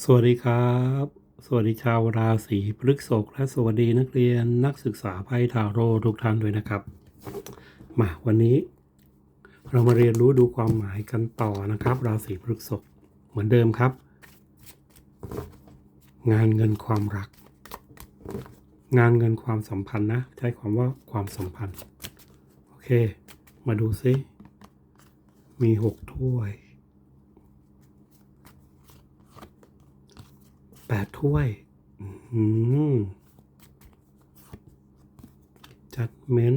สวัสดีครับ สวัสดีชาวราศีพฤษภและสวัสดีนักเรียนนักศึกษาไพ่ทาโร่ทุกท่านด้วยนะครับ มาวันนี้ เรามาเรียนรู้ดูความหมายกันต่อนะครับ ราศีพฤษภเหมือนเดิมครับ งานเงินความรัก งานเงินความสัมพันธ์นะ ใช้คำว่าความสัมพันธ์ โอเค มาดูซิมีหกถ้วย แปดถ้วยจัดเม้น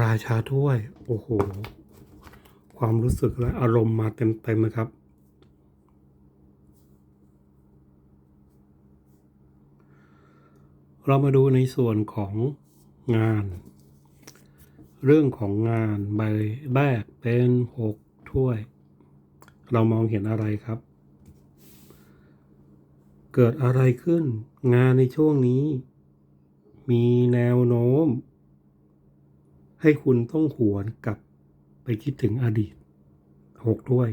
ราชาถ้วย โอ้โห ความรู้สึกและอารมณ์มาเต็มๆนะครับ เรามาดูในส่วนของงาน เรื่องของงานใบแรกเป็นหกถ้วย เรามองเห็นอะไรครับ เกิดอะไรขึ้น งานในช่วงนี้ มีแนวโน้ม ให้คุณต้องหวนกลับไปคิดถึงอดีตหกด้วย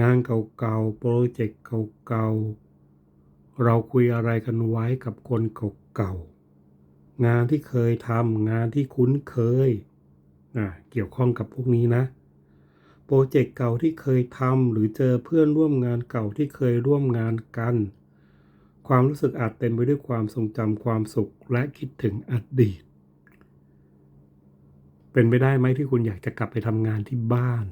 งานเก่าๆ โปรเจกต์เก่าๆ เราคุยอะไรกันไว้กับคนเก่าๆ งานที่เคยทำงานที่คุ้นเคยนะเกี่ยวข้องกับพวกนี้นะ โปรเจกต์เก่าที่เคยทำหรือเจอเพื่อนร่วมงานเก่าที่เคยร่วมงานกัน ความรู้สึกอาจเต็มไปด้วยความทรงจำความสุขและคิดถึงอดีต เป็นไปได้ไหมที่คุณอยากจะกลับไปทำงานที่บ้าน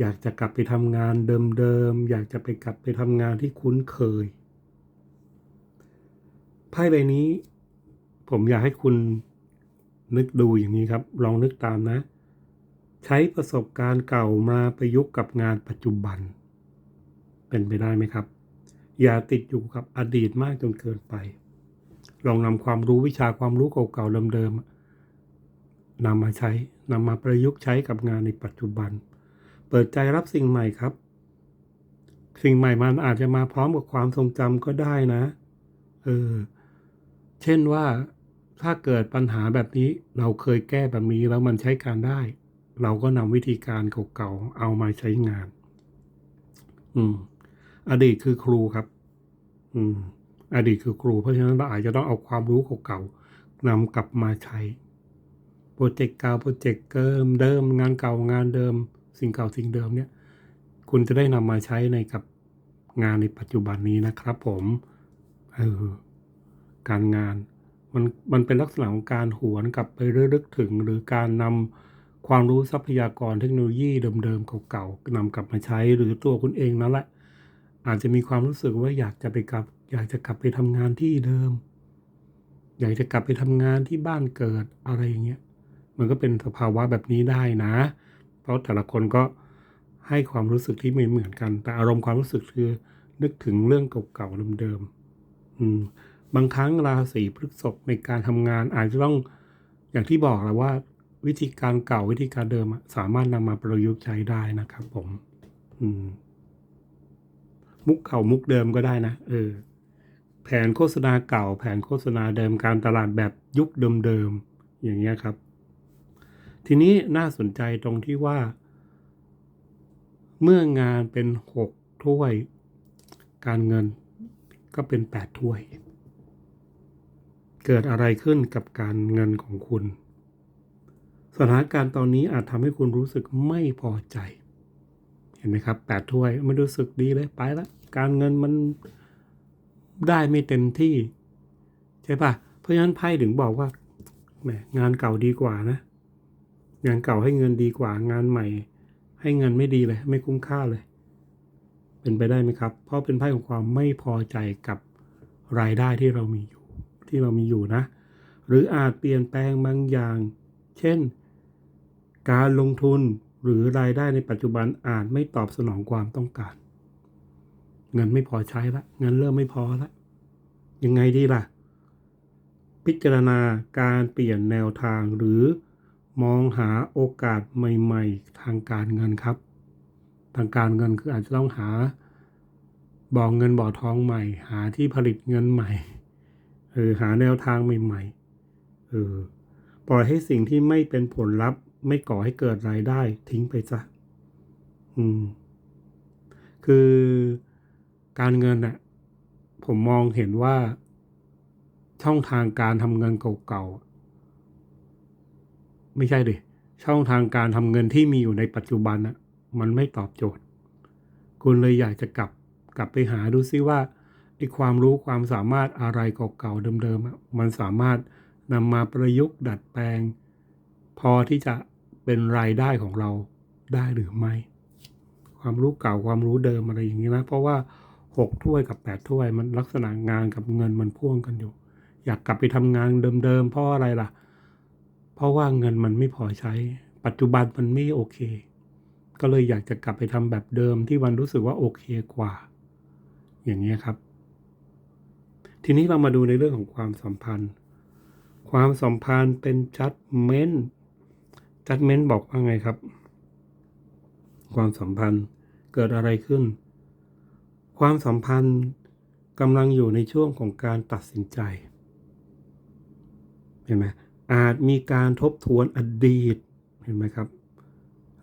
อยากจะกลับไปทำงานเดิมๆ อยากจะไปกลับไปทำงานที่คุ้นเคย ไพ่ใบนี้ ผมอยากให้คุณนึกดูอย่างนี้ครับ ลองนึกตามนะ ใช้ประสบการณ์เก่ามาประยุกต์กับงานปัจจุบัน เป็นไปได้ไหมครับ อย่าติดอยู่กับอดีตมากจนเกินไป ลองนำความรู้วิชาความรู้เก่าๆเดิมๆนำมาใช้นำมาประยุกต์ใช้กับงานในปัจจุบัน เปิดใจรับสิ่งใหม่ครับ สิ่งใหม่มันอาจจะมาพร้อมกับความทรงจำก็ได้นะเออเช่นว่าถ้าเกิดปัญหาแบบนี้เราเคยแก้แบบนี้แล้วมันใช้การได้ เราก็นำวิธีการเก่าๆเอามาใช้งาน อืม อดีตคือครูครับ อืม อดีตคือครู เพราะฉะนั้นเราอาจจะต้องเอาความรู้เก่าๆนำกลับมาใช้โปรเจกต์เก่าโปรเจกต์เดิมเดิม งานเก่างานเดิม สิ่งเก่าสิ่งเดิมเนี่ย คุณจะได้นำมาใช้ในกับงานในปัจจุบันนี้นะครับ ผมเออการงานมันมันเป็นลักษณะของการหวนกลับไประลึกถึงหรือการนำ ความรู้ทรัพยากรเทคโนโลยีเดิมๆเก่าๆนำกลับมาใช้หรือตัวคุณเองนั่นแหละอาจจะมีความรู้สึกว่าอยากจะไปกลับ อยากจะกลับไปทำงานที่เดิม อยากจะกลับไปทำงานที่บ้านเกิดอะไรอย่างเงี้ยมันก็เป็นสภาวะแบบนี้ได้นะ เพราะแต่ละคนก็ให้ความรู้สึกที่ไม่เหมือนกัน แต่อารมณ์ความรู้สึกคือนึกถึงเรื่องเก่าๆเดิมๆอืมบางครั้งราศีพฤษภในการทำงานอาจจะต้องอย่างที่บอกแหละว่า วิธีการเก่าวิธีการเดิมสามารถนำมาประยุกต์ใช้ได้นะครับผม อืม มุกเก่ามุกเดิมก็ได้นะเออ แผนโฆษณาเก่า แผนโฆษณาเดิมการตลาดแบบยุคเดิมๆอย่างเงี้ยครับ ทีนี้น่าสนใจตรงที่ว่า เมื่องานเป็นหกถ้วย การเงินก็เป็นแปดถ้วย เกิดอะไรขึ้นกับการเงินของคุณ สถานการณ์ตอนนี้อาจทำให้คุณรู้สึกไม่พอใจ เห็นไหมครับแปดถ้วยไม่รู้สึกดีเลยไปละการเงินมันได้ไม่เต็มที่ ใช่ปะเพราะฉะนั้นไพ่ถึงบอกว่าแหมงานเก่าดีกว่านะ งานเก่าให้เงินดีกว่า งานใหม่ ให้เงินไม่ดีเลย ไม่คุ้มค่าเลย เป็นไปได้ไหมครับ เพราะเป็นไพ่ของความไม่พอใจกับรายได้ที่เรามีอยู่ ที่เรามีอยู่นะ หรืออาจเปลี่ยนแปลงบางอย่าง เช่น การลงทุนหรือรายได้ในปัจจุบันอาจไม่ตอบสนองความต้องการ เงินไม่พอใช้ละเงินเริ่มไม่พอละยังไงดีล่ะ พิจารณาการเปลี่ยนแนวทางหรือมองหาโอกาสใหม่ๆ ทางการเงินครับ ทางการเงินคืออาจจะต้องหาบ่อเงินบ่อทองใหม่ หาที่ผลิตเงินใหม่เออหาแนวทางใหม่ๆเออปล่อยให้สิ่งที่ไม่เป็นผลลัพธ์ ไม่ก่อให้เกิดรายได้ทิ้งไปซะอืม คือการเงินน่ะ ผมมองเห็นว่าช่องทางการทำเงินเก่าๆไม่ใช่ดิช่องทางการทำเงินที่มีอยู่ในปัจจุบันน่ะ มันไม่ตอบโจทย์ คุณเลยอยากจะกลับกลับไปหาดูซิว่าไอ้ความรู้ความสามารถอะไรเก่าๆเดิมๆอะมันสามารถนำมาประยุกต์ดัดแปลง พอที่จะ เป็นรายได้ของเราได้หรือไม่ ความรู้เก่าความรู้เดิมอะไรอย่างนี้นะเพราะว่าหกถ้วยกับแปดถ้วยมันลักษณะงานกับเงินมันพ่วงกันอยู่ อยากกลับไปทำงานเดิมๆเพราะอะไรล่ะ เพราะว่าเงินมันไม่พอใช้ ปัจจุบันมันไม่โอเค ก็เลยอยากจะกลับไปทำแบบเดิมที่วันรู้สึกว่าโอเคกว่า อย่างนี้ครับ ทีนี้เรามาดูในเรื่องของความสัมพันธ์ ความสัมพันธ์เป็นจัดเม้น จัดเม้นบอกว่าไงครับ ความสัมพันธ์เกิดอะไรขึ้น ความสัมพันธ์กำลังอยู่ในช่วงของการตัดสินใจ เห็นไหมอาจมีการทบทวนอดีต เห็นไหมครับ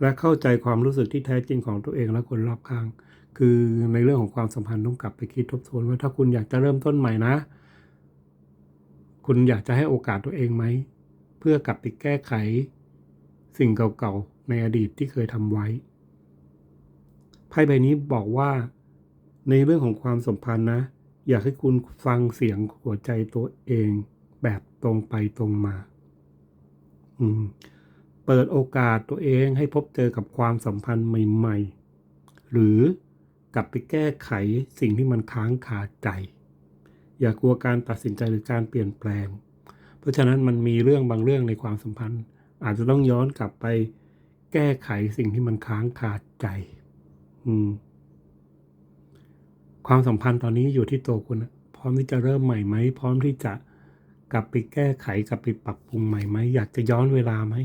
และเข้าใจความรู้สึกที่แท้จริงของตัวเองและคนรอบข้าง คือในเรื่องของความสัมพันธ์ต้องกลับไปคิดทบทวนว่าถ้าคุณอยากจะเริ่มต้นใหม่นะ คุณอยากจะให้โอกาสตัวเองไหม เพื่อกลับไปแก้ไข สิ่งเก่าๆในอดีตที่เคยทำไว้ ไพ่ใบนี้บอกว่าในเรื่องของความสัมพันธ์นะ อยากให้คุณฟังเสียงหัวใจตัวเองแบบตรงไปตรงมา อืม เปิดโอกาสตัวเองให้พบเจอกับความสัมพันธ์ใหม่ๆ หรือกลับไปแก้ไขสิ่งที่มันค้างคาใจ อย่ากลัวการตัดสินใจหรือการเปลี่ยนแปลง เพราะฉะนั้นมันมีเรื่องบางเรื่องในความสัมพันธ์ อาจจะต้องย้อนกลับไปแก้ไขสิ่งที่มันค้างคาใจ อืม ความสัมพันธ์ตอนนี้อยู่ที่ตัวคุณนะพร้อมที่จะเริ่มใหม่ไหม พร้อมที่จะกลับไปแก้ไขกลับไปปรับปรุงใหม่ไหม อยากจะย้อนเวลาไหม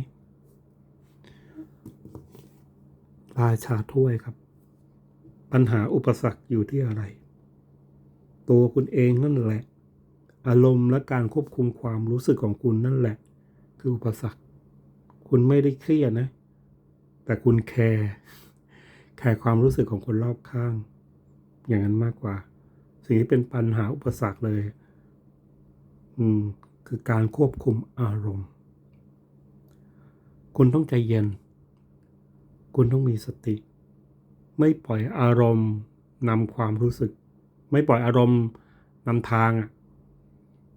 ราชาถ้วยครับ ปัญหาอุปสรรคอยู่ที่อะไร ตัวคุณเองนั่นแหละ อารมณ์และการควบคุมความรู้สึกของคุณนั่นแหละ คืออุปสรรค คุณไม่ได้เครียดนะ แต่คุณแคร์แคร์ความรู้สึกของคนรอบข้าง อย่างนั้นมากกว่า สิ่งที่เป็นปัญหาอุปสรรคเลย อืม คือการควบคุมอารมณ์ คุณต้องใจเย็น คุณต้องมีสติ ไม่ปล่อยอารมณ์นำความรู้สึก ไม่ปล่อยอารมณ์นำทางอะ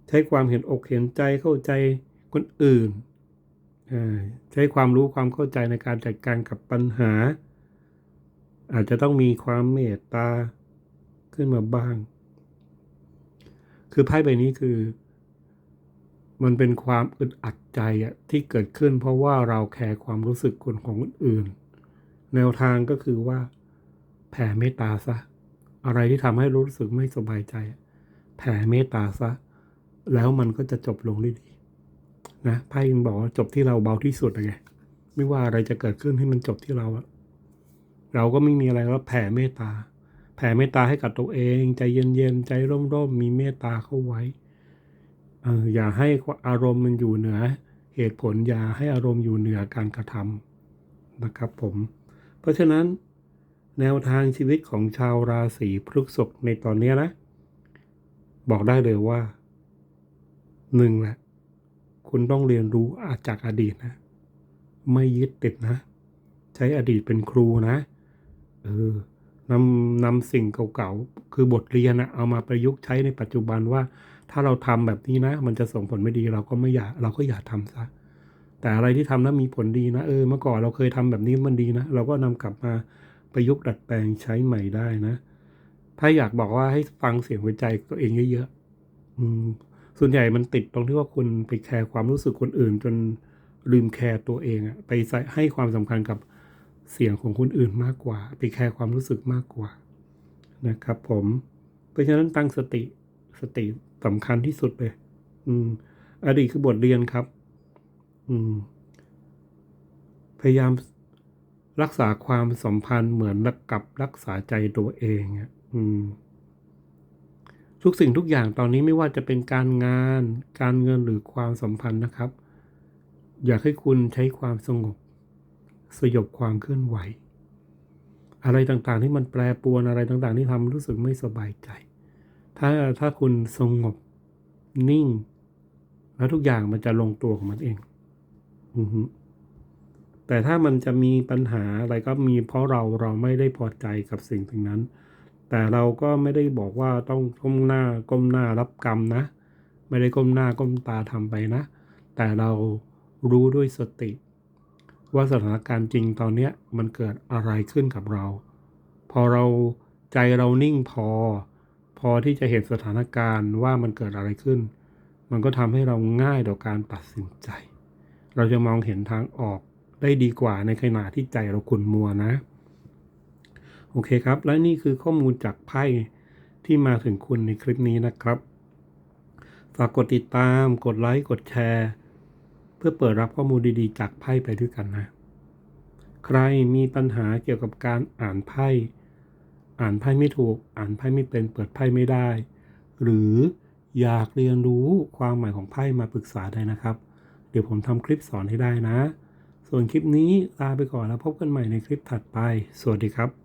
ใช้ความเห็นอกเห็นใจเข้าใจคนอื่น ใช้ความรู้ความเข้าใจในการจัดการกับปัญหา อาจจะต้องมีความเมตตาขึ้นมาบ้าง คือไพ่ใบนี้คือ มันเป็นความอึดอัดใจที่เกิดขึ้น เพราะว่าเราแคร์ความรู้สึกคนของคนอื่น แนวทางก็คือว่า แผ่เมตตาซะ อะไรที่ทำให้รู้สึกไม่สบายใจ แผ่เมตตาซะ แล้วมันก็จะจบลงด้ดี นะไพ่ยังบอกว่าจบที่เราเบาที่สุดไงไม่ว่าอะไรจะเกิดขึ้นให้มันจบที่เราอะเราก็ไม่มีอะไรก็แผ่เมตตา แผ่เมตตาให้กับตัวเอง ใจเย็นๆใจร่มๆมีเมตตาเข้าไว้เอออย่าให้อารมณ์มันอยู่เหนือ เหตุผลอย่าให้อารมณ์อยู่เหนือการกระทำนะครับผม เพราะฉะนั้น แนวทางชีวิตของชาวราศีพฤษภในตอนนี้นะ บอกได้เลยว่าหนึ่งแหละ คุณต้องเรียนรู้อาจากอดีตนะ ไม่ยึดติดนะ ใช้อดีตเป็นครูนะ เออนำนำสิ่งเก่าๆ คือบทเรียนนะเอามาประยุกต์ใช้ในปัจจุบันว่า ถ้าเราทำแบบนี้นะ มันจะส่งผลไม่ดีเราก็ไม่อยากเราก็อย่าทำซะ แต่อะไรที่ทำแล้วมีผลดีนะ เออ เมื่อก่อนเราเคยทำแบบนี้มันดีนะ เราก็นำกลับมาประยุกต์ดัดแปลงใช้ใหม่ได้นะ ถ้าอยากบอกว่าให้ฟังเสียงหัวใจตัวเองเยอะๆอืม ส่วนใหญ่มันติดตรงที่ว่าคุณไปแคร์ความรู้สึกคนอื่น จนลืมแคร์ตัวเองอะไปใส่ให้ความสำคัญกับเสียงของคนอื่นมากกว่า ไปแคร์ความรู้สึกมากกว่านะครับผม เพราะฉะนั้นตั้งสติสติสำคัญที่สุดเลย อืม อดีตคือบทเรียนครับ อืม พยายามรักษาความสัมพันธ์เหมือนกับรักษาใจตัวเองอะ อืม ทุกสิ่งทุกอย่างตอนนี้ไม่ว่าจะเป็นการงาน การเงินหรือความสัมพันธ์นะครับ อยากให้คุณใช้ความสงบ สยบความเคลื่อนไหว อะไรต่างๆที่มันแปรปรวนอะไรต่างๆ ที่ทำรู้สึกไม่สบายใจ ถ้าถ้าคุณสงบนิ่ง แล้วทุกอย่างมันจะลงตัวของมันเองอือฮึแต่ถ้ามันจะมีปัญหาอะไรก็มีเพราะเราเราไม่ได้พอใจกับสิ่งสิ่งนั้น แต่เราก็ไม่ได้บอกว่าต้องก้มหน้าก้มหน้ารับกรรมนะ ไม่ได้ก้มหน้าก้มตาทำไปนะ แต่เรารู้ด้วยสติ ว่าสถานการณ์จริงตอนเนี้ยมันเกิดอะไรขึ้นกับเรา พอเราใจเรานิ่งพอ พอที่จะเห็นสถานการณ์ว่ามันเกิดอะไรขึ้น มันก็ทำให้เราง่ายต่อการตัดสินใจ เราจะมองเห็นทางออกได้ดีกว่าในขณะที่ใจเราขุ่นมัวนะ โอเคครับ และนี่คือข้อมูลจากไพ่ที่มาถึงคุณในคลิปนี้นะครับ ฝากกดติดตาม กดไลค์ กดแชร์ เพื่อเปิดรับข้อมูลดีๆ จากไพ่ไปด้วยกันนะ ใครมีปัญหาเกี่ยวกับการอ่านไพ่ อ่านไพ่ไม่ถูก อ่านไพ่ไม่เป็น เปิดไพ่ไม่ได้ หรืออยากเรียนรู้ความหมายของไพ่มาปรึกษาได้นะครับ เดี๋ยวผมทำคลิปสอนให้ได้นะ ส่วนคลิปนี้ลาไปก่อนแล้วพบกันใหม่ในคลิปถัดไป สวัสดีครับ